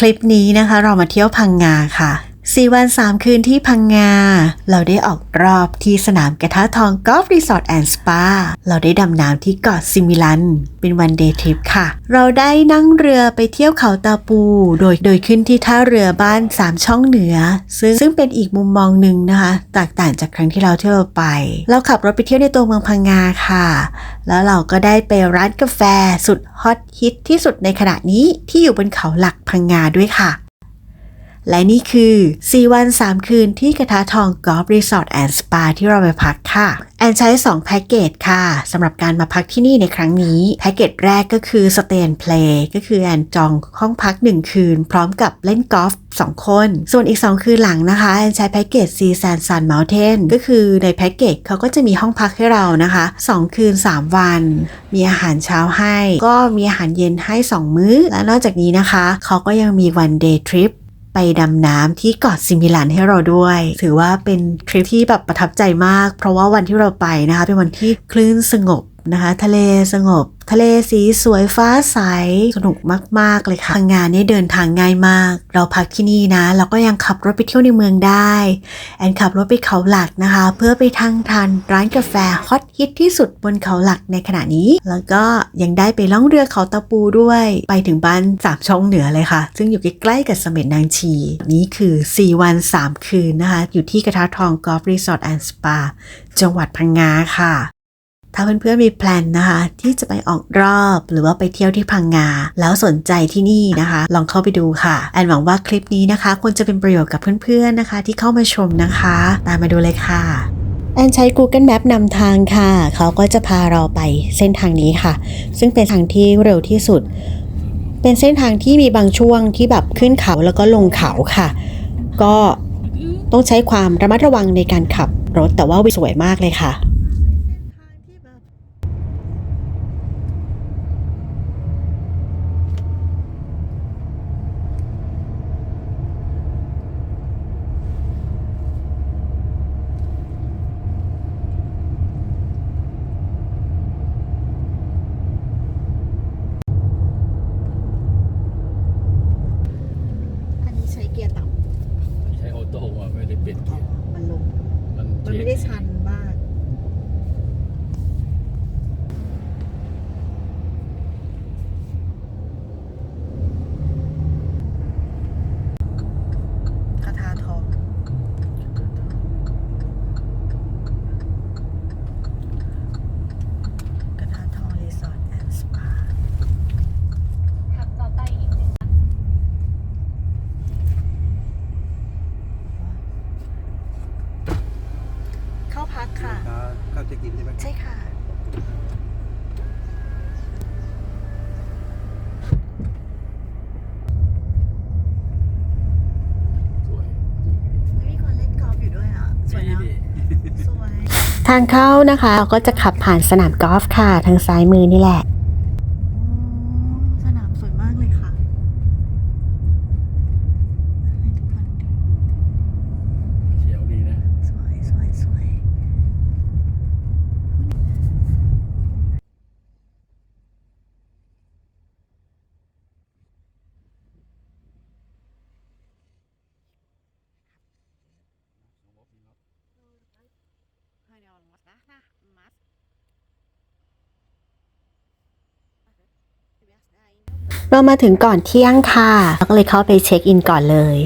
คลิปนี้นะคะ เรามาเที่ยวพังงาค่ะ 4วัน3คืนที่พังงา เราได้ออกรอบที่สนามกระทะทองกอล์ฟรีสอร์ทแอนด์สปา เราได้ดำน้ำที่เกาะซิมิลัน เป็นวันเดย์ทริปค่ะ เราได้นั่งเรือไปเที่ยวเขาตาปู โดยโดยขึ้นที่ท่าเรือบ้าน3ช่องเหนือ ซึ่งซึ่งเป็นอีกมุมมองหนึ่งนะคะแตกต่างจากครั้งที่เราเที่ยวไป เราขับรถไปเที่ยวในตัวเมืองพังงาค่ะ แล้วเราก็ได้ไปร้านกาแฟสุดฮอตฮิตที่สุดในขณะนี้ที่อยู่บนเขาหลักพังงาด้วยค่ะ และนี่คือ 4 วัน 3 คืนที่กระทะทองกอล์ฟรีสอร์ทแอนด์สปาที่เราไปพักค่ะ แอนใช้ 2 แพ็กเกจค่ะสำหรับการมาพักที่นี่ในครั้งนี้ แพ็กเกจแรกก็คือ Stay and Play ก็คือแอนจองห้องพัก 1 คืน พร้อมกับเล่นกอล์ฟ2 คน ส่วนอีก 2 คืนหลังนะคะแอนใช้แพ็กเกจ Sea Sand Sun Mountain ก็คือในแพ็กเกจเขาก็จะมีห้องพักให้เรานะคะ 2 คืน 3 วัน มีอาหารเช้าให้ ก็มีอาหารเย็นให้ 2 มื้อ และนอกจากนี้นะคะเขาก็ยังมี one day trip ไปดำน้ำที่เกาะซิมิลันให้เราด้วย ถือว่าเป็นทริปที่แบบประทับใจมาก เพราะว่าวันที่เราไปนะคะเป็นวันที่คลื่นสงบนะคะ ทะเลสงบ ทะเลสีสวยฟ้าใส สนุกมาก ๆ เลยค่ะพังงานนี่เดินทางง่ายมาก เราพักที่นี่นะ เราก็ยังขับรถไปเที่ยวในเมืองได้ แอนขับรถไปเขาหลักนะคะ เพื่อไปทางทานร้านกาแฟฮอตฮิตที่สุดบนเขาหลักในขณะนี้ แล้วก็ยังได้ไปล่องเรือเขาตะปูด้วย ไปถึงบ้านสามช่องเหนือเลยค่ะ ซึ่งอยู่ใกล้ๆกับเสม็ดนางชี นี่คือ 4 วัน 3 คืนนะคะ อยู่ที่กระทะทองกอล์ฟรีสอร์ทแอนด์สปาจังหวัดพังงาค่ะ ถ้าเพื่อนๆมีแพลนนะคะ ที่จะไปออกรอบหรือว่าไปเที่ยวที่พังงา แล้วสนใจที่นี่นะคะ ลองเข้าไปดูค่ะ แอนหวังว่าคลิปนี้นะคะควรจะเป็นประโยชน์กับเพื่อนๆนะคะ ที่เข้ามาชมนะคะ ตามมาดูเลยค่ะแอนใช้ Google Map นำทางค่ะ เขาก็จะพาเราไปเส้นทางนี้ค่ะ ซึ่งเป็นทางที่เร็วที่สุด เป็นเส้นทางที่มีบางช่วงที่แบบขึ้นเขาแล้วก็ลงเขาค่ะ ก็ต้องใช้ความระมัดระวังในการขับรถแต่ว่าวิวสวยมากเลยค่ะ อันนี้ใช้เกียร์ต่ ใช้ออโต้อะไม่ได้เปลี่ยนเกียร์ำมันลง มัน มันไม่ได้ชันมาก คาถาทอง กระทาทองรีสอร์ทแอนด์สปา ขับต่อไปอีกหนึ่ง เข้าพักค่ะ เข้าเช็คอินใช่ไหม ใช่ค่ะ สวย มีคนเล่นกอล์ฟอยู่ด้วยอะ สวย ดี นะ ดี สวย ทางเข้านะคะเราก็จะขับผ่านสนามกอล์ฟค่ะ ทางซ้ายมือนี่แหละ สนามสวยมากเลยค่ะให้ทุกคนดู เขียวดีนะ สวยสวยสวย เรา มาถึงก่อนเที่ยงค่ะเราก็เลยเข้าไปเช็คอินก่อนเลย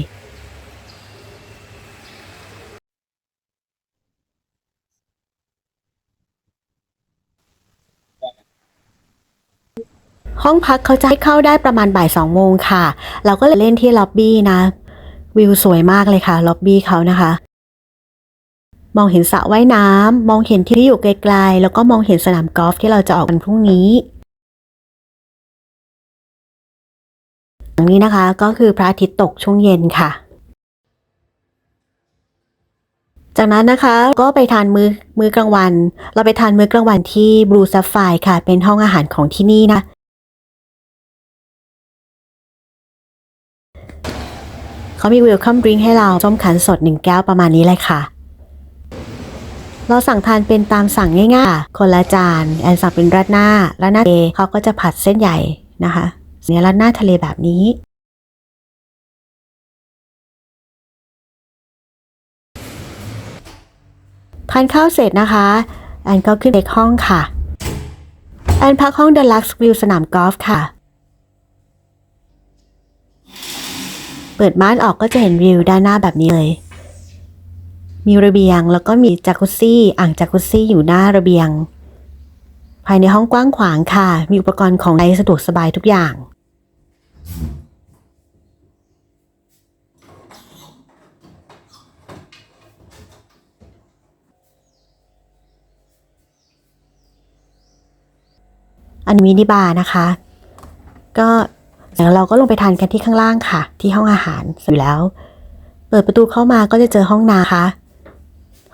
ห้องพักเขาจะให้เข้าได้ประมาณบ่ายสองโมงค่ะ เราก็เลยเล่นที่ล็อบบี้นะ วิวสวยมากเลยค่ะล็อบบี้เขานะคะ มองเห็นสระว่ายน้ำมองเห็นที่อยู่ไกลๆ แล้วก็มองเห็นสนามกอล์ฟที่เราจะออกกันพรุ่งนี้ อย่างนี้นะคะก็คือพระอาทิตย์ตกช่วงเย็นค่ะ จากนั้นนะคะก็ไปทานมือ้อมื้อกลางวัน เราไปทานมื้อกลางวันที่บลูซัฟไฟค่ะ เป็นห้องอาหารของที่นี่นะเขามี welcome drink ให้เราส้มขันสดหนึ่งแก้วประมาณนี้เลยค่ะ เราสั่งทานเป็นตามสั่งง่ายๆคนละจาน แอนสั่งเป็นราดหน้าราดหน้าเลเขาก็จะผัดเส้นใหญ่นะคะ เนี่ยและหน้าทะเลแบบนี้ ทานข้าวเสร็จนะคะ แอนก็ขึ้นไปห้องค่ะ แอนพักห้องเดลักซ์วิวสนามกอล์ฟค่ะ เปิดม่านออกก็จะเห็นวิวด้านหน้าแบบนี้เลย มีระเบียงแล้วก็มีจักรุซี่อ่างจักรุซซี่อยู่หน้าระเบียงภายในห้องกว้างขวางค่ะ มีอุปกรณ์ของใช้สะดวกสบายทุกอย่าง อันนี้มินิบาร์นะคะ ก็เดี๋ยวเราก็ลงไปทานกันที่ข้างล่างค่ะ ที่ห้องอาหารอยู่แล้ว เปิดประตูเข้ามาก็จะเจอห้องน้ำค่ะ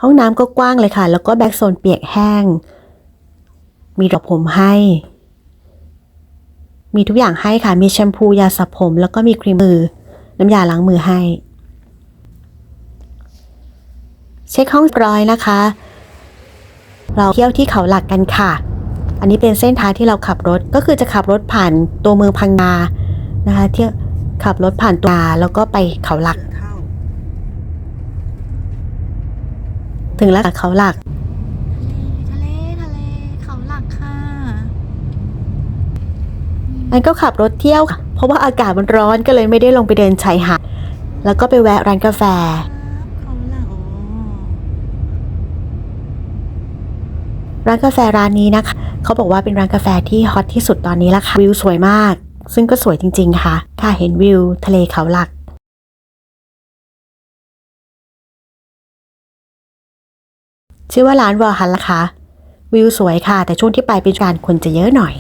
ห้องน้ำก็กว้างเลยค่ะ แล้วก็แบ็กโซนเปียกแห้ง มีดอกผมให้ มีทุกอย่างให้ค่ะ มีแชมพูยาสระผม แล้วก็มีครีมมือ น้ำยาล้างมือให้ เช็คห้องเรียบร้อยนะคะ เราเที่ยวที่เขาหลักกันค่ะ อันนี้เป็นเส้นทางที่เราขับรถก็คือจะขับรถผ่านตัวเมืองพังงานะคะเที่ยวขับรถผ่านตัวนาแล้วก็ไปเขาหลัก ถึงแล้วค่ะเขาหลักทะเลทะเลเขาหลักค่ะอันก็ขับรถเที่ยวค่ะ เพราะว่าอากาศมันร้อนก็เลยไม่ได้ลงไปเดินชายหาดแล้วก็ไปแวะร้านกาแฟเขาหลักโอ้ร้านกาแฟร้านนี้นะคะ เขาบอกว่าเป็นร้านกาแฟที่ฮอตที่สุดตอนนี้ละค่ะ วิวสวยมาก ซึ่งก็สวยจริง ๆ ค่ะค่ะเห็นวิวทะเลเขาหลักชื่อว่าร้านวอลฮันละคะ วิวสวยค่ะ แต่ช่วงที่ไปเป็นการคนจะเยอะหน่อย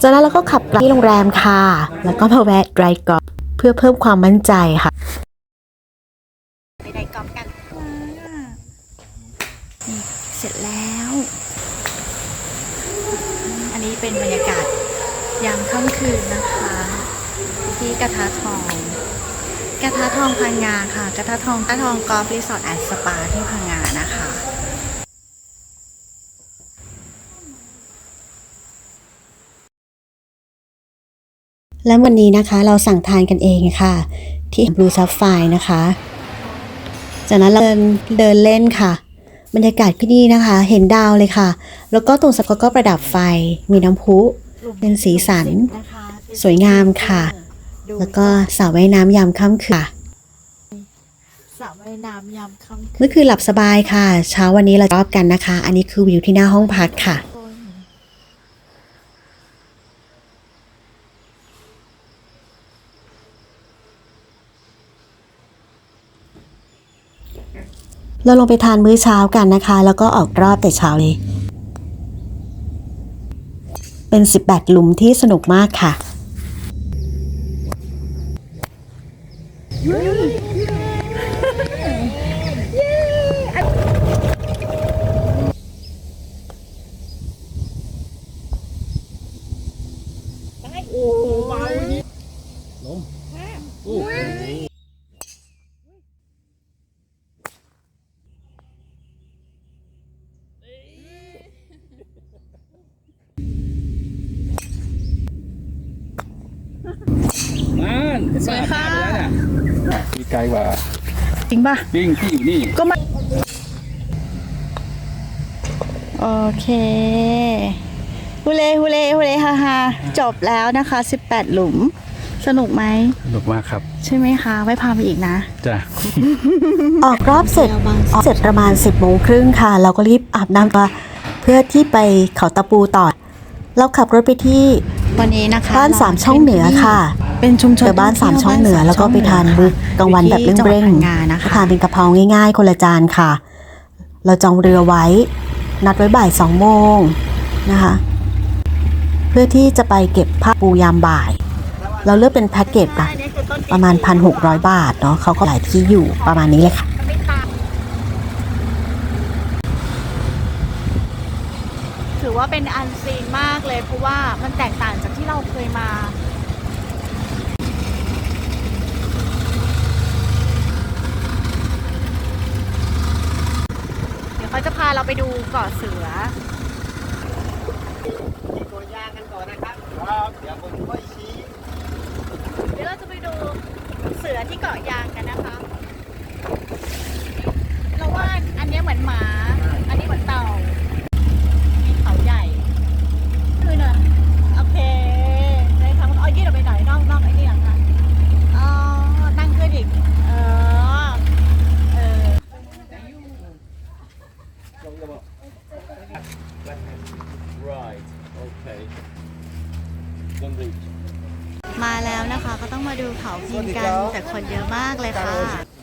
จากนั้นเราก็ขับกลับที่โรงแรมค่ะ แล้วก็มาแวะไดรกอล์ฟเพื่อเพิ่มความมั่นใจค่ะไปไดกอล์ฟกันนี่เสร็จแล้ว เป็นบรรยากาศยามค่ำคืนนะคะ ที่กระทะทอง กระทะทองพังงาค่ะ กระทะทองกระทองกอล์ฟรีสอร์ทแอนด์สปาที่พังงานะคะและวันนี้นะคะเราสั่งทานกันเองค่ะ ที่ Blue Sapphire นะคะ จากนั้นเราเดินเดินเล่นค่ะ บรรยากาศที่นี่นะคะ เห็นดาวเลยค่ะ แล้วก็ตรงสกอร์ก็ประดับไฟ มีน้ำพุ เป็นสีสัน สวยงามค่ะ แล้วก็สระว่ายน้ำยามค่ำคืนค่ะสระว่ายน้ำยามค่ำเมื่อคืนหลับสบายค่ะ เช้าวันนี้เรารอบกันนะคะ อันนี้คือวิวที่หน้าห้องพักค่ะ คืน เราลงไปทานมื้อเช้ากันนะคะ แล้วก็ออกรอบแต่เช้าเลย เป็น 18 หลุมที่สนุกมากค่ะ นั่นสวยค่ะมีไกลกว่าจริงป่ะปิ้งที่อยู่นี่โอเคฮูเล่ฮูเล่ฮูเล่ฮ่าฮ่าจบแล้วนะคะ 18 หลุม สนุกไหมสนุกมากครับ ใช่ไหมคะไว้พาไปอีกนะ จ้ะ ออกรอบเสร็จออกเสร็จประมาณ 10โมงครึ่งค่ะ เราก็รีบอาบน้ำตัวเพื่อที่ไปเขาตะปูต่อ เราขับรถไปที่ วันนี้นะคะ บ้านสามช่องเหนือค่ะ เป็นชุมชนเจอบ้านสามช่องเหนือแล้วก็ไปทานมื้อกลางวันแบบเร่งงานนะคะๆทานเป็นกะเพราง่าย ๆ คนละจานค่ะ เราจองเรือไว้ นัดไว้บ่ายสองโมงนะคะ เพื่อที่จะไปเก็บผ้าปูยามบ่าย เราเลือกเป็นแพ็กเกจอะประมาณ 1,600 บาทเนาะเขาก็หลายที่อยู่ประมาณนี้เลยค่ะถือว่าเป็นอันซีนมากเลยเพราะว่ามันแตกต่างจากที่เราเคยมา เดี๋ยวเขา จะพาเราไปดูเกาะเสือ นะคะ ก็ต้องมาดูเขาพินกันแต่คนเยอะมากเลยค่ะ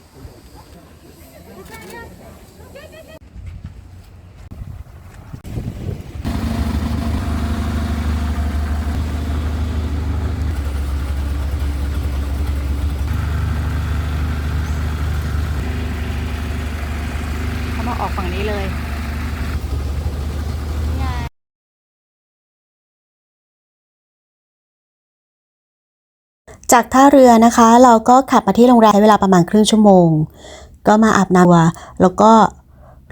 จากท่าเรือนะคะ เราก็ขับมาที่โรงแรมใช้เวลาประมาณครึ่งชั่วโมง ก็มาอาบน้ำตัวแล้วก็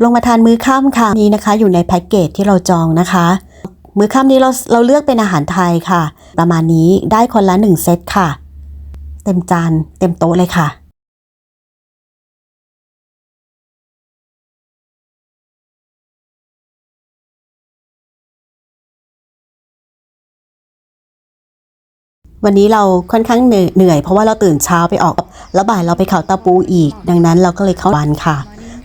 ลงมาทานมื้อค่ำค่ะนี้นะคะ อยู่ในแพ็กเกจที่เราจองนะคะ มื้อค่ำนี้เราเราเลือกเป็นอาหารไทยค่ะ ประมาณนี้ได้คนละหนึ่งเซตค่ะ เต็มจานเต็มโต๊ะเลยค่ะ วันนี้เราค่อนข้างเหนื่อย เพราะว่าเราตื่นเช้าไปออก แล้วบ่ายเราไปเขาตาปูอีก ดังนั้นเราก็เลยเข้าวันค่ะ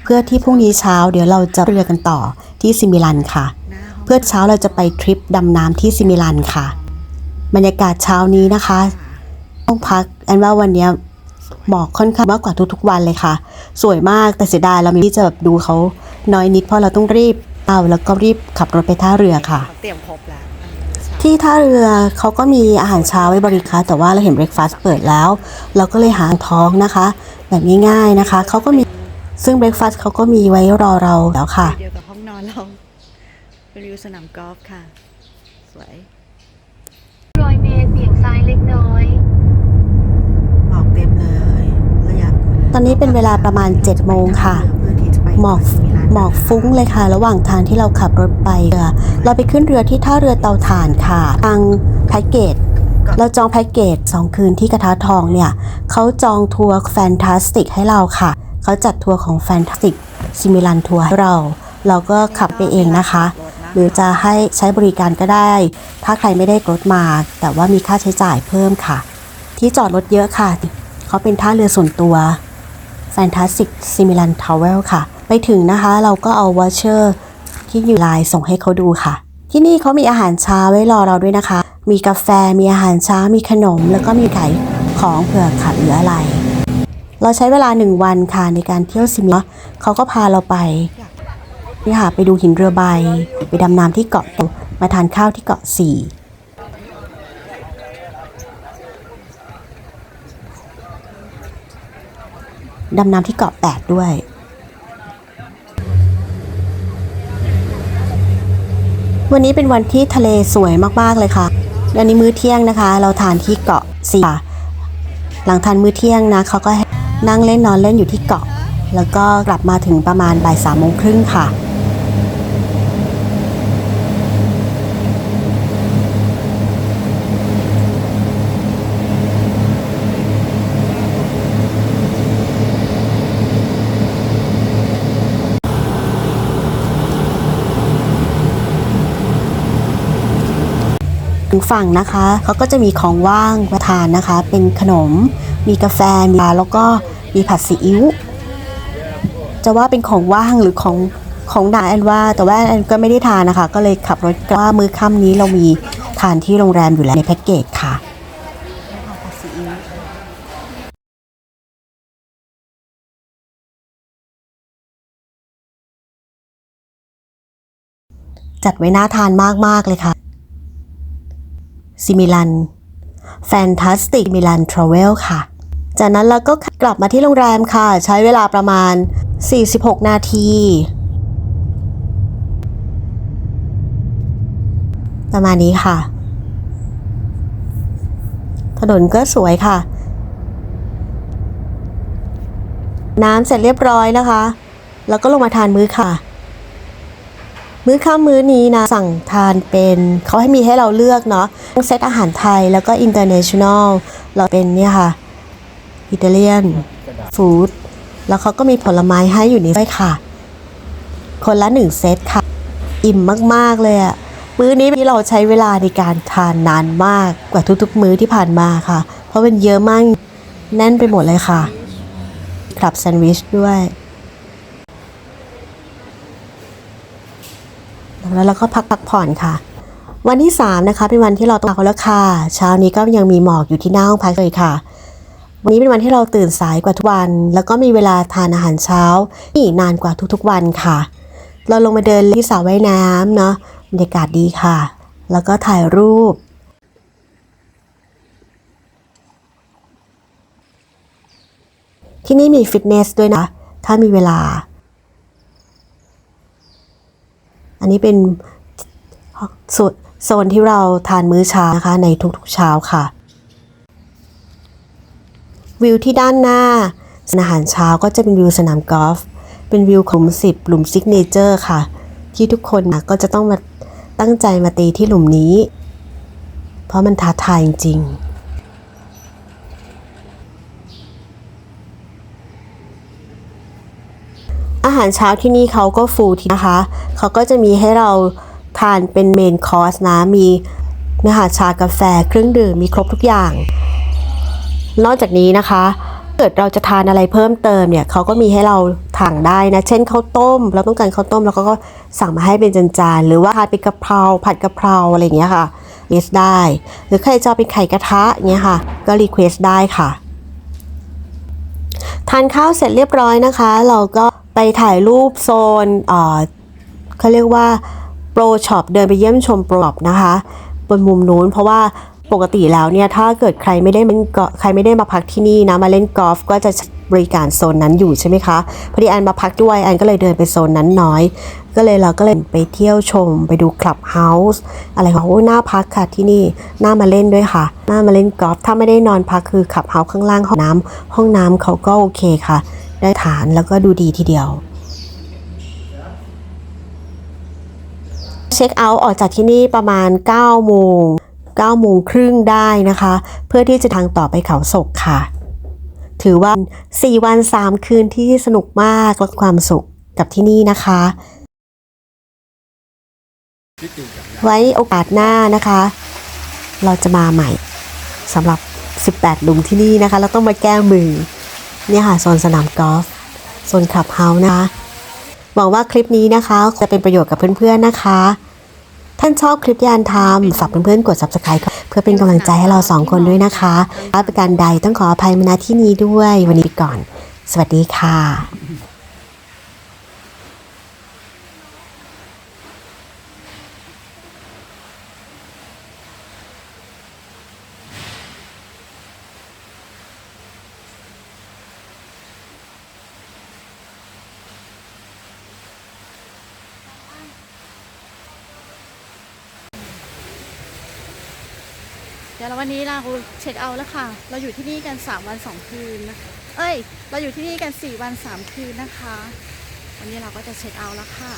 เพื่อที่พรุ่งนี้เช้าเดี๋ยวเราจะเรือกันต่อที่ซิมิลันค่ะ เพื่อเช้าเราจะไปทริปดำน้ำที่ซิมิลันค่ะ บรรยากาศเช้านี้นะคะต้องพักแอนว่าวันนี้หมอกค่อนข้างมากกว่าทุกๆวันเลยค่ะ สวยมากแต่เสียดายเราไม่ได้จะแบบดูเขาน้อยนิดเพราะเราต้องรีบเอาแล้วก็รีบขับรถไปท่าเรือค่ะ เตรียมครบแล้ว ที่ท่าเรือเขาก็มีอาหารเช้าไว้บริการแต่ว่าเราเห็นเบรกฟาสต์เปิดแล้ว เราก็เลยหาท้องนะคะ แบบง่ายๆนะคะเขาก็มีซึ่งเบรกฟาสต์เขาก็มีไว้รอเราแล้วค่ะเดียวกับห้องนอนเราเป็นวิวสนามกอล์ฟค่ะ สวยร้อยเมตรเบี่ยงซ้ายเล็กน้อยหมอกเต็มเลยระยะตอนนี้เป็นเวลาประมาณ7จ็ดโมงค่ะเพื่อที่จะไปหมอก หมอกฟุ้งเลยค่ะ ระหว่างทางที่เราขับรถไปเราไปขึ้นเรือที่ท่าเรือเตาถ่านค่ะ ทางแพ็กเกจเราจองแพ็กเกจ 2 คืนที่กระทะทองเนี่ยเขาจองทัวร์แฟนตาสติกให้เราค่ะ เขาจัดทัวร์ของแฟนตาสติกซิมิลันทัวร์ให้เรา เราก็ขับไปเองนะคะ หรือจะให้ใช้บริการก็ได้ ถ้าใครไม่ได้รถมา แต่ว่ามีค่าใช้จ่ายเพิ่มค่ะ ที่จอดรถเยอะค่ะ เขาเป็นท่าเรือส่วนตัว Fantastic Similan Travel ค่ะ ไปถึงนะคะ เราก็เอาวอเชอร์ที่อยู่ไลน์ส่งให้เขาดูค่ะ ที่นี่เขามีอาหารเช้าไว้รอเราด้วยนะคะ มีกาแฟมีอาหารเช้ามีขนม แล้วก็มีขายของเผื่อขาดเหลืออะไร เราใช้เวลาหนึ่งวันค่ะในการเที่ยวซิมิลเขาก็พาเราไปนี่ค่ะไปดูหินเรือใบ ไปดำน้ำที่เกาะตมาทานข้าวที่เกาะสี่ดำน้ำที่เกาะแปดด้วย วันนี้เป็นวันที่ทะเลสวยมากๆเลยค่ะอันนี้มื้อเที่ยงนะคะ เราทานที่เกาะสี่หลังทานมื้อเที่ยงนะเขาก็นั่งเล่นนอนเล่นอยู่ที่เกาะ แล้วก็กลับมาถึงประมาณบ่ายสามโมงครึ่งค่ะึงฝั่งนะคะเขาก็จะมีของว่างมาทานนะคะ เป็นขนม มีกาแฟมีาแล้วก็มีผัดซีอิ๊วจะว่าเป็นของว่างหรือของของหนาแอนว่า แต่ว่าแอนก็ไม่ได้ทานนะคะ ก็เลยขับรถกลับว่ามือค่ำนี้เรามีทานที่โรงแรมอยู่แล้วในแพ็กเกจค่ะจัดไว้น่าทานมาก ๆ เลยค่ะ ซิมิลันแฟนตาสติกมิลันทราเวลค่ะ จากนั้นเราก็กลับมาที่โรงแรมค่ะ ใช้เวลาประมาณ 46 นาที ประมาณนี้ค่ะ ถนนก็สวยค่ะ น้ำเสร็จเรียบร้อยนะคะ แล้วก็ลงมาทานมื้อค่ะ มื้อค่ำมื้อนี้นะ สั่งทานเป็นเขาให้มีให้เราเลือกเนาะทั้งเซตอาหารไทยแล้วก็อินเตอร์เนชั่นแนลเราเป็นเนี่ยค่ะ อิตาเลียนฟู้ดแล้วเขาก็มีผลไม้ให้อยู่ในด้วยค่ะ คนละหนึ่งเซตค่ะ อิ่มมาก ๆ เลยอะมื้อนี้เราใช้เวลาในการทานนานมากกว่าทุกๆ มื้อที่ผ่านมาค่ะ เพราะมันเยอะมากแน่นไปหมดเลยค่ะ ครับแซนด์วิชด้วย แล้วเราก็พักพักผ่อนค่ะ วันที่ 3 นะคะ เป็นวันที่เราต้องพักแล้วค่ะ เช้านี้ก็ยังมีหมอกอยู่ที่หน้าห้องพักเลยค่ะ วันนี้เป็นวันที่เราตื่นสายกว่าทุกวัน แล้วก็มีเวลาทานอาหารเช้าที่นานกว่าทุกๆวันค่ะ เราลงมาเดินที่สระว่ายน้ำเนาะบรรยากาศดีค่ะ แล้วก็ถ่ายรูปที่นี่มีฟิตเนสด้วยนะ ถ้ามีเวลา อันนี้เป็นโซนโซนที่เราทานมื้อเช้านะคะในทุกๆเช้าค่ะ วิวที่ด้านหน้าอาหารเช้าก็จะเป็นวิวสนามกอล์ฟเป็นวิวหลุมสิบหลุมซิกเนเจอร์ค่ะ ที่ทุกคนนะก็จะต้องมาตั้งใจมาตีที่หลุมนี้ เพราะมันท้าทายจริงๆ อาหารเช้าที่นี่เขาก็ฟูลทีนะคะ เขาก็จะมีให้เราทานเป็นเมนคอร์สนะ มีนะคะชากาแฟเครื่องดื่มมีครบทุกอย่าง นอกจากนี้นะคะเกิดเราจะทานอะไรเพิ่มเติมเนี่ยเขาก็มีให้เราถังได้นะ เช่นข้าวต้ม เราต้องการข้าวต้มแล้วก็สั่งมาให้เป็นจานๆหรือว่าทานเป็นกะเพราผัดกะเพราอะไรอย่างเงี้ยค่ะเรียได้ หรือใครจะเอาเป็นไข่กระทะอย่างเงี้ยค่ะ ก็รีเควสได้ค่ะ ทานข้าวเสร็จเรียบร้อยนะคะ เราก็ไปถ่ายรูปโซนเขาเรียกว่าโปรช็อปเดินไปเยี่ยมชมโปรช็อปนะคะ บนมุมนู้นเพราะว่าปกติแล้วเนี่ยถ้าเกิดใครไม่ได้มันใครไม่ได้มาพักที่นี่นะมาเล่นกอล์ฟก็จะ บริการโซนนั้นอยู่ใช่ไหมคะ พอดีแอนมาพักด้วยแอนก็เลยเดินไปโซนนั้นน้อย ก็เลยเราก็เลยไปเที่ยวชมไปดูคลับเฮาส์อะไรของโอ้น่าพักค่ะที่นี่น่ามาเล่นด้วยค่ะน่ามาเล่นกอล์ฟถ้าไม่ได้นอนพักคือคลับเฮาส์ข้างล่างห้องน้ำห้องน้ำเขาก็โอเคค่ะ ได้ฐานแล้วก็ดูดีทีเดียวเช็คเอาท์ออกจากที่นี่ประมาณ 9 โมง9โมงครึ่งได้นะคะ เพื่อที่จะทางต่อไปเขาศกค่ะ ถือว่า 4 วัน 3 คืนที่สนุกมากและความสุขกับที่นี่นะคะ ไว้โอกาสหน้านะคะ เราจะมาใหม่สำหรับ 18 หลุมที่นี่นะคะ เราต้องมาแก้มือ เนี่ยค่ะโซนสนามกอล์ฟโซนคลับเฮาส์นะคะหวังว่าคลิปนี้นะคะจะเป็นประโยชน์กับเพื่อนๆนะคะ ท่านชอบคลิปยานทำฝากเพื่อนๆกด subscribe เพื่อเป็นกำลังใจให้เราสองคนด้วยนะคะถ้าประการใดต้องขออภัยมาณที่นี้ด้วย วันนี้ไปก่อน สวัสดีค่ะาวันนี้เราเช็คเอาแล้วค่ะ เราอยู่ที่นี่กัน 3 วัน 2 คืนนะคะเอ้ย เราอยู่ที่นี่กัน 4 วัน 3 คืนนะคะ วันนี้เราก็จะเช็คเอาแล้วค่ะ